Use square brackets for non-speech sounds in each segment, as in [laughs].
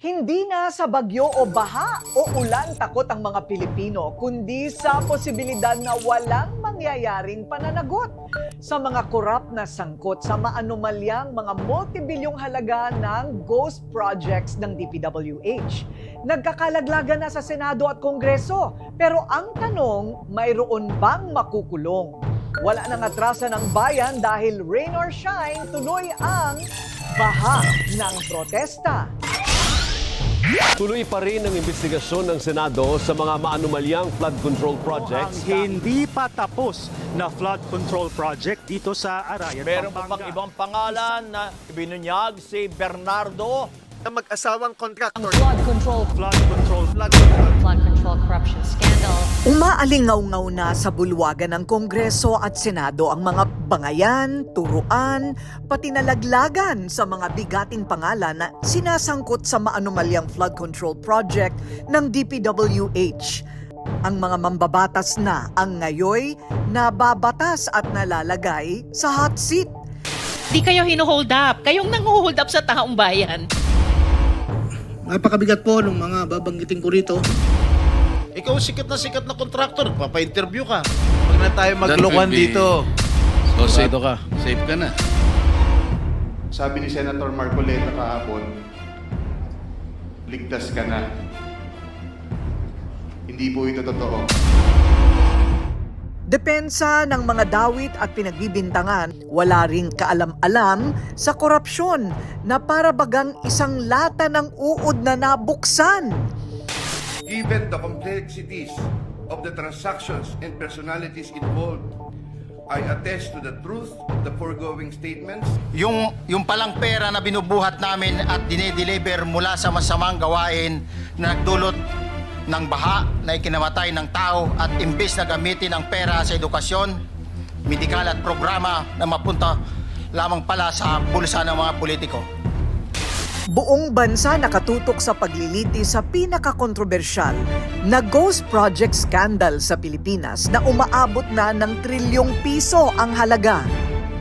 Hindi na sa bagyo o baha o ulan takot ang mga Pilipino, kundi sa posibilidad na walang mangyayaring pananagot sa mga korap na sangkot sa maanumalyang mga multibilyong halaga ng ghost projects ng DPWH. Nagkakalaglagan na sa Senado at Kongreso, pero ang tanong, mayroon bang makukulong? Wala nang atrasan ng bayan dahil rain or shine, tuloy ang baha ng protesta. Tuloy pa rin ang investigasyon ng Senado sa mga maanumalyang flood control projects. Ang hindi pa tapos na flood control project dito sa Arayan, Meron pa pang ibang pangalan na ibinunyag si Bernardo na mag-asawang contractor. flood control, flood control Flood control. flood control corruption scandal. Umaalingaw-ngaw na sa bulwagan ng Kongreso at Senado ang mga bangayan, turuan, pati nalaglagan sa mga bigating pangalan na sinasangkot sa maanumalyang flood control project ng DPWH. Ang mga mambabatas na ang ngayoy nababatas at nalalagay sa hot seat. Di kayo hinuhold up. Kayong nang-hold up sa taong bayan. Napakabigat po ng mga babanggitin ko rito. Ikaw sikat na sikat na kontraktor, papa-interview ka. Huwag na tayo maglokohan dito. So safe ka. Safe ka na. Sabi ni Senator Marcoleta kahapon, ligtas ka na. Hindi po ito totoo. Depensa ng mga dawit at pinagbibintangan, wala ring kaalam-alam sa korupsyon na para bagang isang lata ng uod na nabuksan. Given the complexities of the transactions and personalities involved, I attest to the truth of the foregoing statements Yung, yung palang pera na binubuhat namin at dinedeliver mula sa masamang gawain na nagdulot ng baha na ikinamatay ng tao at imbes na gamitin ang pera sa edukasyon, medikal at programa na mapunta lamang pala sa bulsa ng mga politiko. Buong bansa nakatutok sa pagliliti sa pinakakontrobersyal na ghost project scandal sa Pilipinas na umaabot na ng trilyong piso ang halaga.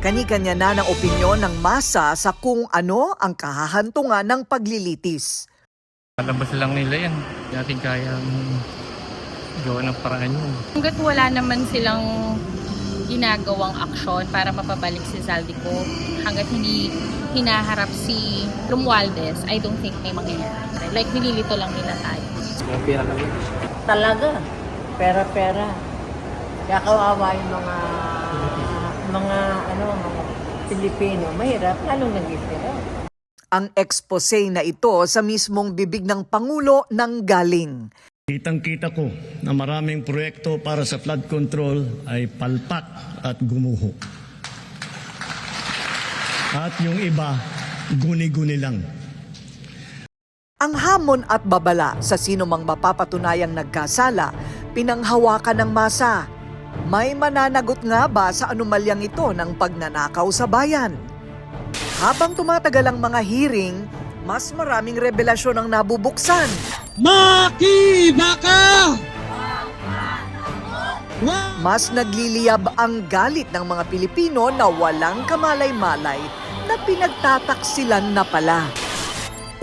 Kani-kanya na ng opinyon ng masa sa kung ano ang kahahantungan ng paglilitis. Palabas lang nila yan. Hindi natin kayang gawa ng paraan yun. Hanggat wala naman silang ginagawang aksyon para mapabalik si Zaldico, hanggat hindi hinaharap si Romualdez, I don't think may mangyayari. Like, nililito lang nila tayo. Talaga. Pera-pera. Kaya kawawa yung mga mga ano mga Pilipino. Mahirap lalong nag-ipira. Ang expose na ito sa mismong bibig ng Pangulo ng galing. Kitang-kita ko na maraming proyekto para sa flood control ay palpak at gumuho. At yung iba, guni-guni lang. Ang hamon at babala sa sino mang mapapatunayang nagkasala, pinanghawakan ng masa. May mananagot nga ba sa anomalyang ito ng pagnanakaw sa bayan? Habang tumatagal ang mga hearing, mas maraming revelasyon ang nabubuksan. Mas nagliliyab ang galit ng mga Pilipino na walang kamalay-malay na pinagtataksilan na pala.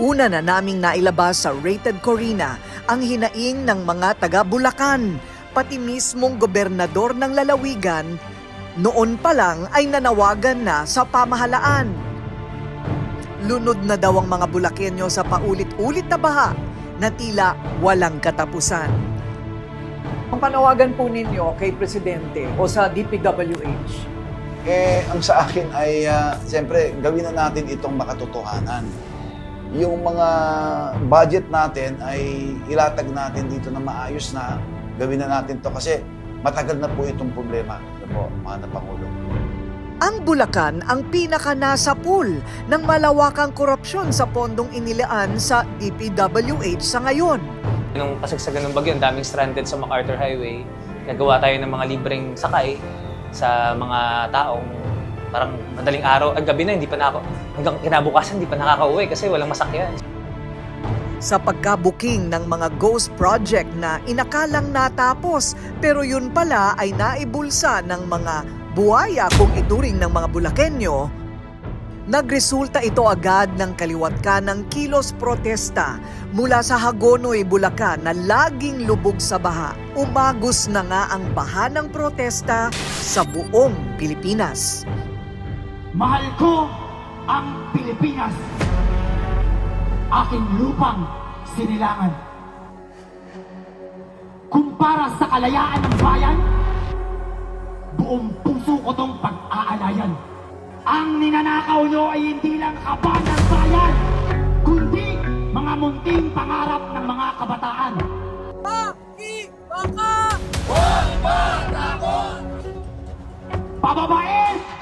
Una na naming nailabas sa Rated Corina ang hinaing ng mga taga Bulacan, pati mismong gobernador ng lalawigan, noon pa lang ay nanawagan na sa pamahalaan. Lunod na daw ang mga Bulakenyo sa paulit-ulit na baha na tila walang katapusan. Ang panawagan po ninyo kay Presidente o sa DPWH, Eh, ang sa akin ay, ah, siyempre, gawin na natin itong makatotohanan. Yung mga budget natin ay ilatag natin dito na maayos na gawin na natin to kasi matagal na po itong problema. Ito po, mga Pangulo. Ang Bulacan ang pinaka nasa pool ng malawakang korupsyon sa pondong inilaan sa DPWH sa ngayon. Nung kasagsagan ng bagyo, ang daming stranded sa MacArthur Highway. Nagawa tayo ng mga libreng sakay sa mga taong parang madaling araw, ang gabi na, hindi pa na ako, hanggang kinabukasan, hindi pa nakaka-uwi kasi walang masakyan. Sa pagkabuking ng mga ghost project na inakalang natapos pero yun pala ay naibulsa ng mga buhaya kung ituring ng mga Bulakenyo, Nagresulta ito agad ng kaliwat ng kilos protesta mula sa Hagonoy, Bulacan na laging lubog sa baha. Umagos na nga ang baha ng protesta sa buong Pilipinas. Mahal ko ang Pilipinas. Aking lupang sinilangan. Kumpara sa kalayaan ng bayan, buong puso ko tong pag-aalayan. Ang ninanakaw nyo ay hindi lang kaban ng bayan, kundi mga munting pangarap ng mga kabataan. Pababain! Tanggalin!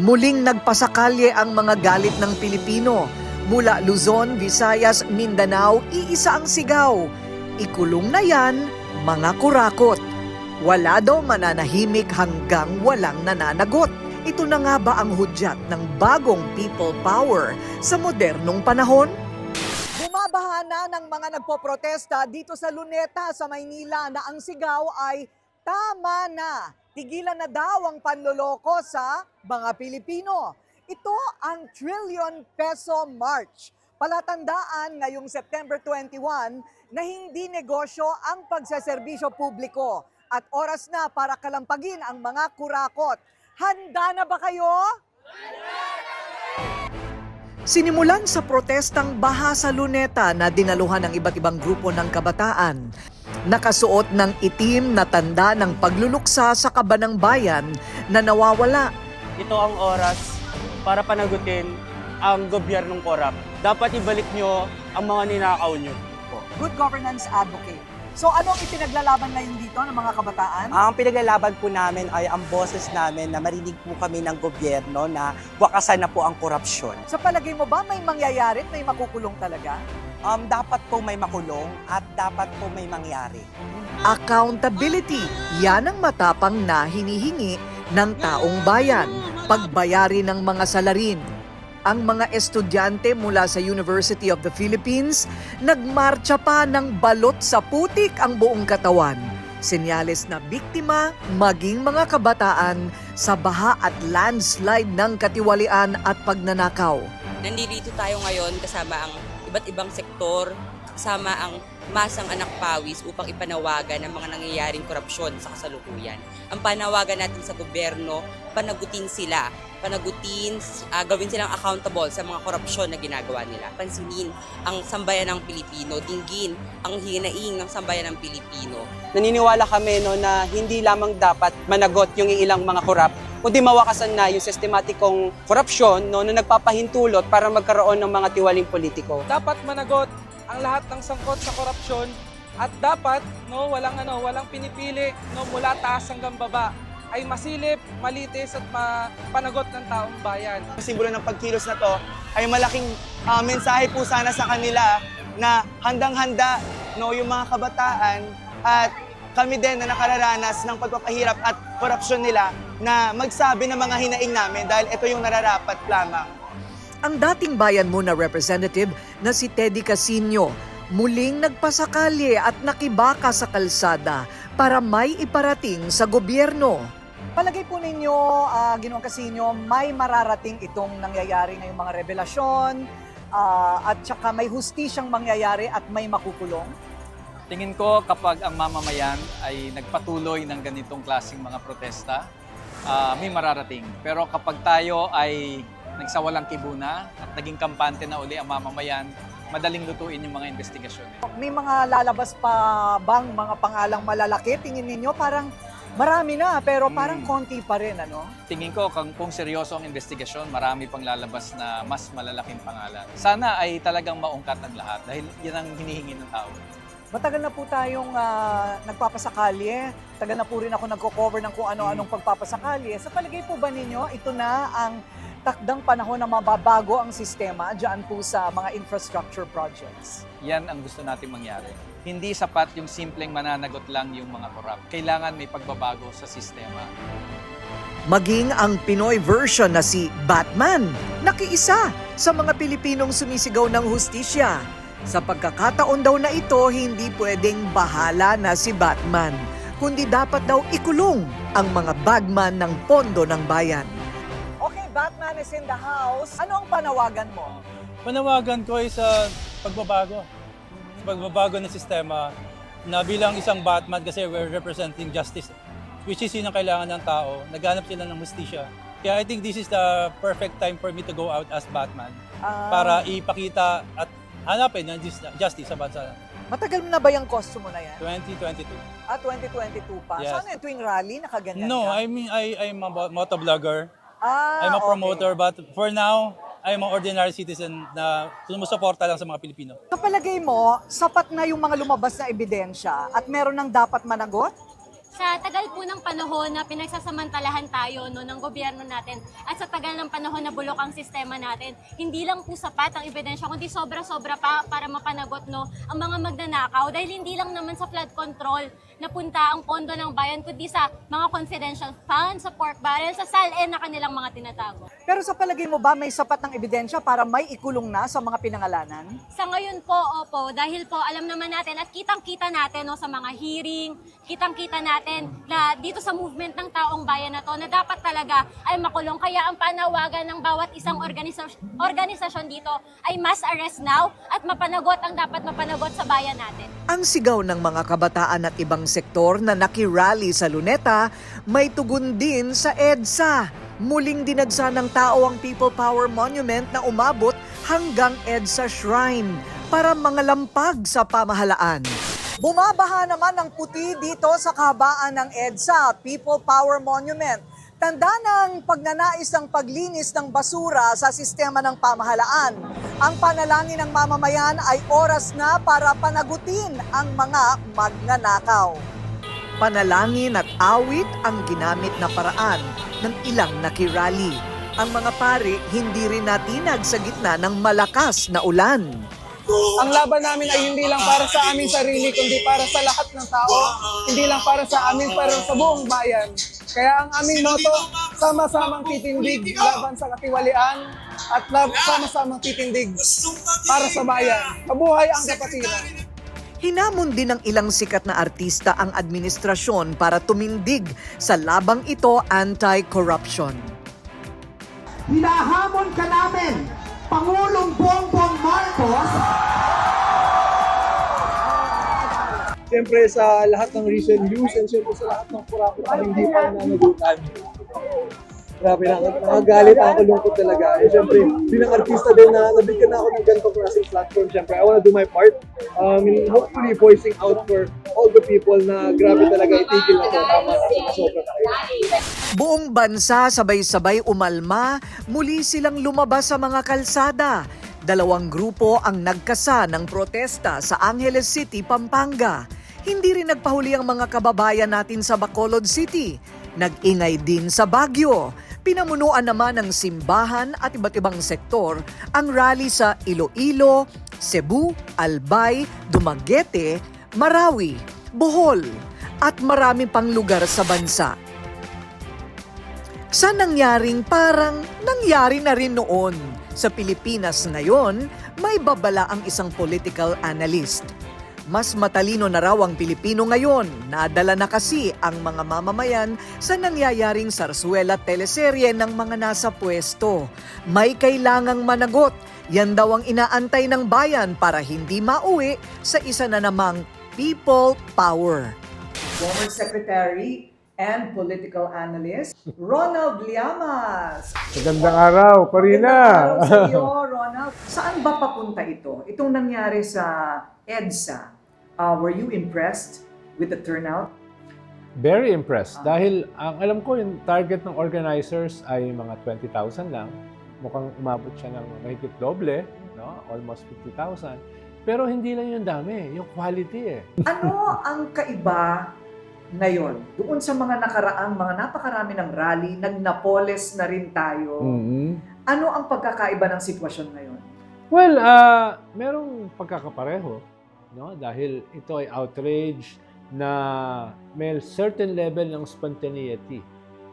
Muling nagpasakalye ang mga galit ng Pilipino. Mula Luzon, Visayas, Mindanao, iisa ang sigaw. Ikulong na yan, mga kurakot. Wala daw mananahimik hanggang walang nananagot. Ito na nga ba ang hudyat ng bagong people power sa modernong panahon? Bumabaha na ng mga nagpoprotesta dito sa Luneta sa Maynila na ang sigaw ay tama na. Tigilan na daw ang panloloko sa mga Pilipino. Ito ang Trillion Peso March. Palatandaan ngayong September 21 na hindi negosyo ang pagseserbisyo publiko at oras na para kalampagin ang mga kurakot. Handa na ba kayo? Sinimulan sa protestang baha sa luneta na dinaluhan ng iba't ibang grupo ng kabataan. Nakasuot ng itim na tanda ng pagluluksa sa kabanang bayan na nawawala. Ito ang oras para panagutin ang gobyernong korap. Dapat ibalik nyo ang mga ninakaw nyo. Good governance advocate. So anong ipinaglalaban ngayon dito ng mga kabataan? Ang pinaglalaban po namin ay ang boses namin na marinig po kami ng gobyerno na wakasan na po ang korupsyon. Sa palagay mo ba may mangyayari at may makukulong talaga? Um, dapat po may makulong at dapat po may mangyari. Accountability. Yan ang matapang na hinihingi ng taong bayan. Pagbayari ng mga salarin. Ang mga estudyante mula sa University of the Philippines nagmarcha pa ng balot sa putik ang buong katawan. Senyales na biktima maging mga kabataan sa baha at landslide ng katiwalian at pagnanakaw. Nandito tayo ngayon kasama ang iba't ibang sektor, kasama ang masang anak pawis upang ipanawagan ang mga nangyayaring korupsyon sa kasalukuyan. Ang panawagan natin sa gobyerno, panagutin sila, panagutin, ah, gawin silang accountable sa mga korupsyon na ginagawa nila. Pansinin ang sambayan ng Pilipino, dinggin ang hinaing ng sambayan ng Pilipino. Naniniwala kami no, na hindi lamang dapat managot yung ilang mga korap, kundi mawakasan na yung sistematikong korupsyon no, na nagpapahintulot para magkaroon ng mga tiwaling politiko. dapat managot ang lahat ng sangkot sa korupsyon at dapat no walang ano walang pinipili no mula taas hanggang baba ay masilip, malitis at mapanagot ng taong bayan. Ang simbolo ng pagkilos na to ay malaking ah, mensahe po sana sa kanila na handang-handa no yung mga kabataan at kami din na nakararanas ng pagpapahirap at korupsyon nila na magsabi ng mga hinaing namin dahil ito yung nararapat lamang. ang dating bayan mo na representative na si Teddy Casino muling nagpasakalye at nakibaka sa kalsada para may iparating sa gobyerno. Palagay po ninyo, uh, Ginoong Casino, may mararating itong nangyayari ngayong mga revelasyon ah, at saka may hustisyang mangyayari at may makukulong? Tingin ko kapag ang mamamayan ay nagpatuloy ng ganitong klaseng mga protesta, ah, may mararating. Pero kapag tayo ay nagsawalang kibuna at naging kampante na uli ang mamamayan, madaling lutuin yung mga investigasyon. May mga lalabas pa bang mga pangalang malalaki? Tingin ninyo parang marami na pero parang konti pa rin ano? Tingin ko kung, kung seryoso ang investigasyon, marami pang lalabas na mas malalaking pangalan. Sana ay talagang maungkat ang lahat dahil yan ang hinihingi ng tao. Matagal na po tayong ah, nagpapasakalye. Tagal na po rin ako nagko-cover ng kung ano-anong pagpapasakalye. Sa palagay po ba ninyo, ito na ang takdang panahon na mababago ang sistema dyan po sa mga infrastructure projects? Yan ang gusto natin mangyari. Hindi sapat yung simpleng mananagot lang yung mga korap. Kailangan may pagbabago sa sistema. Maging ang Pinoy version na si Batman, nakiisa sa mga Pilipinong sumisigaw ng hustisya. Sa pagkakataon daw na ito, hindi pwedeng bahala na si Batman, kundi dapat daw ikulong ang mga bagman ng pondo ng bayan. Okay, Batman is in the house. Ano ang panawagan mo? Panawagan ko ay sa pagbabago. Sa pagbabago ng sistema na bilang isang Batman kasi we're representing justice which is yun ang kailangan ng tao. Naghanap sila ng justisya. Kaya I think this is the perfect time for me to go out as Batman Ah. para ipakita at hanapin ng jus- justice sa bansa. Matagal na ba yung costume mo na yan? 2022. Ah, 2022 pa. Yes. So ano yung tuwing rally, nakaganyan No, ka? I mean I I'm a mo- motovlogger. Ah, I'm a okay. promoter but for now I'm an ordinary citizen na sumusuporta lang sa mga Pilipino. Kapalagay mo, sapat na yung mga lumabas na ebidensya at meron ng dapat managot? sa tagal po ng panahon na pinagsasamantalahan tayo no, ng gobyerno natin at sa tagal ng panahon na bulok ang sistema natin, hindi lang po sapat ang ebidensya, kundi sobra-sobra pa para mapanagot no, ang mga magnanakaw dahil hindi lang naman sa flood control napunta ang pondo ng bayan, kundi sa mga confidential funds, sa pork barrel, sa SALN na kanilang mga tinatago. Pero sa palagay mo ba may sapat ng ebidensya para may ikulong na sa mga pinangalanan? Sa ngayon po, opo, dahil po alam naman natin at kitang-kita natin no, sa mga hearing, kitang-kita natin na dito sa movement ng taong bayan na to na dapat talaga ay makulong. Kaya ang panawagan ng bawat isang organisasyon, organisasyon dito ay mass arrest now at mapanagot ang dapat mapanagot sa bayan natin. Ang sigaw ng mga kabataan at ibang sektor na nakirally sa Luneta may tugon din sa EDSA. Muling dinagsa ng tao ang People Power Monument na umabot hanggang EDSA Shrine para mangalampag sa pamahalaan. Bumabaha naman ng puti dito sa kahabaan ng EDSA, People Power Monument. Tanda ng pagnanais ng paglinis ng basura sa sistema ng pamahalaan. Ang panalangin ng mamamayan ay oras na para panagutin ang mga magnanakaw. Panalangin at awit ang ginamit na paraan ng ilang nakirally. Ang mga pari hindi rin natinag sa gitna ng malakas na ulan. Ang laban namin ay hindi lang para sa aming sarili, kundi para sa lahat ng tao. Hindi lang para sa amin, para sa buong bayan. Kaya ang aming motto, sama-samang titindig laban sa katiwalian at lab- sama-samang titindig para sa bayan. Mabuhay ang kapatiran. Hinamon din ng ilang sikat na artista ang administrasyon para tumindig sa labang ito anti-corruption. Hinahamon ka namin, Siyempre sa lahat ng recent news and siyempre sa lahat ng kura-kura hindi pa nanagutan. Grabe na, nakagalit ako lungkot talaga. Eh, siyempre, bilang artista din na nabigyan na ako ng ganitong klaseng platform. Siyempre, I wanna do my part. Um, hopefully voicing out for all the people na grabe talaga itigil na. Tama na, sobra tayo. Buong bansa sabay-sabay umalma, muli silang lumabas sa mga kalsada. Dalawang grupo ang nagkasa ng protesta sa Angeles City, Pampanga. Hindi rin nagpahuli ang mga kababayan natin sa Bacolod City. Nag-ingay din sa Baguio. Pinamunuan naman ng simbahan at iba't ibang sektor ang rally sa Iloilo, Cebu, Albay, Dumaguete, Marawi, Bohol at marami pang lugar sa bansa sa nangyaring parang nangyari na rin noon. Sa Pilipinas ngayon, may babala ang isang political analyst. Mas matalino na raw ang Pilipino ngayon. Nadala na kasi ang mga mamamayan sa nangyayaring sarsuela teleserye ng mga nasa pwesto. May kailangang managot. Yan daw ang inaantay ng bayan para hindi mauwi sa isa na namang people power. Former Secretary and political analyst, Ronald Llamas. Magandang araw, Corina. Magandang araw sa iyo, Ronald. Saan ba papunta ito? Itong nangyari sa EDSA. Uh, were you impressed with the turnout? Very impressed. Dahil ang alam ko, yung target ng organizers ay mga 20,000 lang. Mukhang umabot siya ng mahigit doble, no? almost 50,000. Pero hindi lang yung dami, yung quality eh. [laughs] Ano ang kaiba ngayon? Doon sa mga nakaraang, mga napakarami ng rally, nagnapoles na rin tayo. Mhm. Ano ang pagkakaiba ng sitwasyon ngayon? Well, ah merong pagkakapareho, no? Dahil ito ay outrage na may certain level ng spontaneity.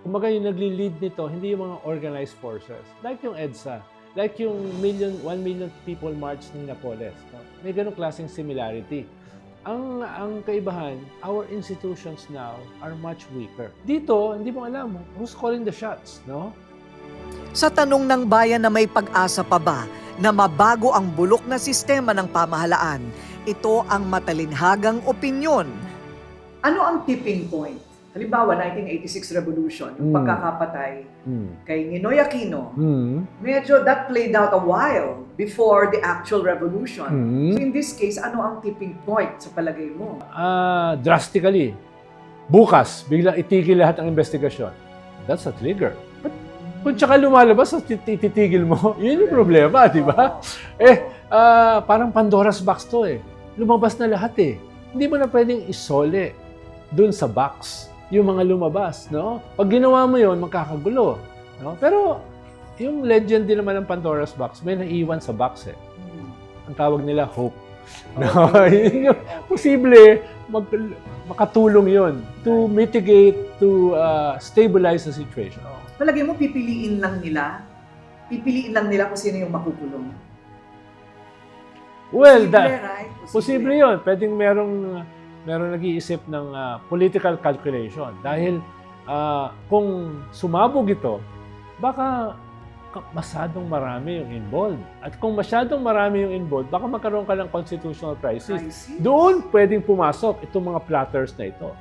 Kumaga yung nagli-lead nito, hindi yung mga organized forces. Like yung EDSA. Like yung million, 1 million people march ni Napoles. No? May ganong klaseng similarity. Ang, ang kaibahan, our institutions now are much weaker. Dito, hindi mo alam who's calling the shots, no? Sa tanong ng bayan na may pag-asa pa ba na mabago ang bulok na sistema ng pamahalaan, ito ang matalinhagang opinyon. Ano ang tipping point? Halimbawa, 1986 Revolution, yung Mm. pagkakapatay Hmm. kay Ninoy Aquino, Hmm. medyo that played out a while before the actual revolution. Mm. So in this case, ano ang tipping point sa palagay mo? Ah, drastically. Bukas, biglang itigil lahat ng investigasyon. That's a trigger. But kung tsaka lumalabas at tit- ititigil mo, [laughs] yun yung problema, di ba? Eh, ah, parang Pandora's box to eh. Lumabas na lahat eh. Hindi mo na pwedeng isole dun sa box yung mga lumabas, no? Pag ginawa mo yun, magkakagulo. No? Pero yung legend din naman ng Pandora's box, may naiwan sa box eh. Ang tawag nila hope. [laughs] No, yun yung posible mag, makatulong yon to mitigate, to uh, stabilize the situation. Palagay mo, pipiliin lang nila? Pipiliin lang nila kung sino yung makukulong? Well, Posible, da- right? posible yun. Pwedeng merong, merong nag-iisip ng uh, political calculation. Dahil uh, kung sumabog ito, baka ka- masyadong marami yung involved. At kung masyadong marami yung involved, baka magkaroon ka ng constitutional crisis. Crisis. Doon pwedeng pumasok itong mga platters na ito.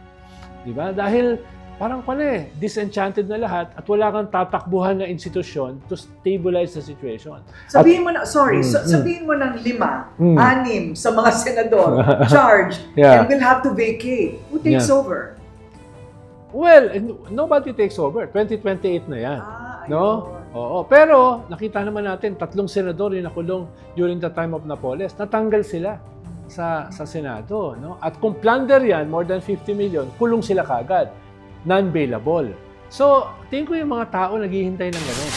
Di ba? Dahil parang pala eh, disenchanted na lahat at wala kang tatakbuhan na institusyon to stabilize the situation. Sabihin At- mo na, sorry, Mm, so- mm. sabihin mo ng lima, Mm. anim sa mga [laughs] senador [laughs] charged Yeah. and will have to vacate. Who takes Yeah. over? Well, n- nobody takes over. 2028 na yan. no? Oo. Pero, nakita naman natin, tatlong senador yung nakulong during the time of Napoles. Natanggal sila sa sa Senado. No? At kung plunder yan, more than 50 million, kulong sila kagad. Non-bailable. So, tingin ko yung mga tao naghihintay ng gano'n.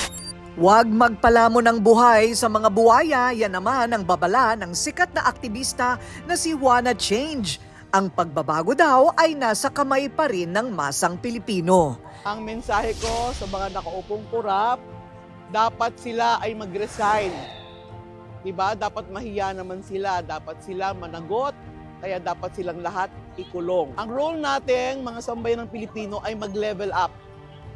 Huwag magpalamo ng buhay sa mga buwaya, yan naman ang babala ng sikat na aktivista na si Juana Change. Ang pagbabago daw ay nasa kamay pa rin ng masang Pilipino. Ang mensahe ko sa mga nakaupong kurap, dapat sila ay mag-resign. Diba? Dapat mahiya naman sila, dapat sila managot, kaya dapat silang lahat ikulong. Ang role natin, mga sambayan ng Pilipino, ay mag-level up.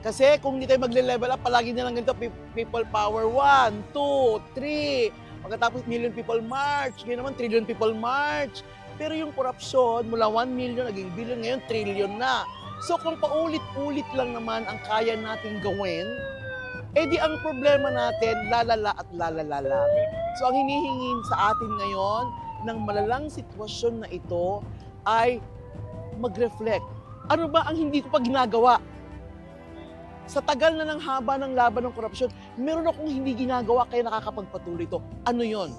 Kasi kung hindi tayo magle-level up, palagi na lang ganito, pe- people power 1, 2, 3, pagkatapos million people march, ngayon naman trillion people march. Pero yung korupsyon, mula 1 million, naging billion, ngayon trillion na. So kung paulit-ulit lang naman ang kaya nating gawin, eh di ang problema natin lalala at lalalala. So ang hinihingin sa atin ngayon ng malalang sitwasyon na ito ay mag-reflect. Ano ba ang hindi ko pa ginagawa? Sa tagal na ng haba ng laban ng korupsyon, meron akong hindi ginagawa kaya nakakapagpatuloy ito. Ano yon?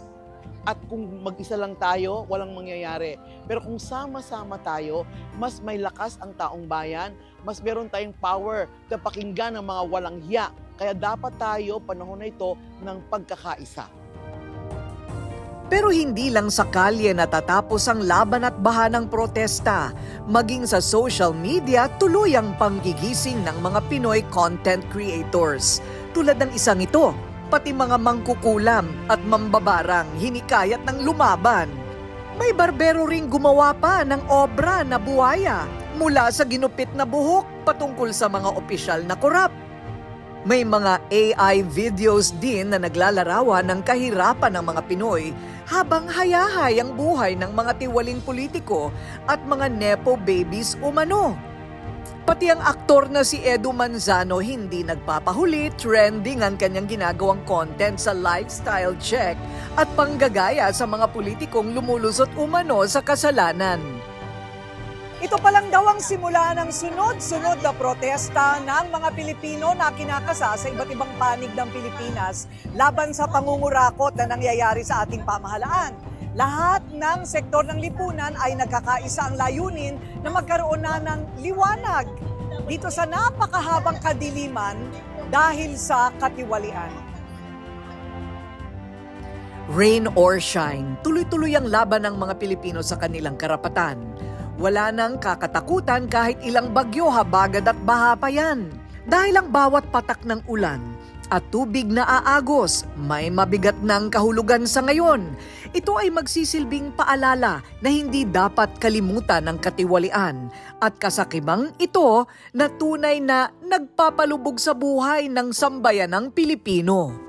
At kung mag-isa lang tayo, walang mangyayari. Pero kung sama-sama tayo, mas may lakas ang taong bayan, mas meron tayong power na pakinggan ng mga walang hiya. Kaya dapat tayo, panahon na ito, ng pagkakaisa. Pero hindi lang sa kalye natatapos ang laban at baha ng protesta. Maging sa social media, tuloy ang panggigising ng mga Pinoy content creators. Tulad ng isang ito, pati mga mangkukulam at mambabarang hinikayat ng lumaban. May barbero ring gumawa pa ng obra na buhaya mula sa ginupit na buhok patungkol sa mga opisyal na korap. May mga AI videos din na naglalarawan ng kahirapan ng mga Pinoy habang hayahay ang buhay ng mga tiwaling politiko at mga nepo babies umano. Pati ang aktor na si Edu Manzano hindi nagpapahuli, trending ang kanyang ginagawang content sa lifestyle check at panggagaya sa mga politikong lumulusot umano sa kasalanan. Ito pa lang daw ang simula ng sunod-sunod na protesta ng mga Pilipino na kinakasa sa iba't ibang panig ng Pilipinas laban sa pangungurakot na nangyayari sa ating pamahalaan. Lahat ng sektor ng lipunan ay nagkakaisa ang layunin na magkaroon na ng liwanag dito sa napakahabang kadiliman dahil sa katiwalian. Rain or shine, tuloy-tuloy ang laban ng mga Pilipino sa kanilang karapatan. Wala nang kakatakutan kahit ilang bagyo habagad at baha pa yan. Dahil ang bawat patak ng ulan, at tubig na aagos, may mabigat ng kahulugan sa ngayon. Ito ay magsisilbing paalala na hindi dapat kalimutan ng katiwalian at kasakibang ito na tunay na nagpapalubog sa buhay ng sambayanang Pilipino.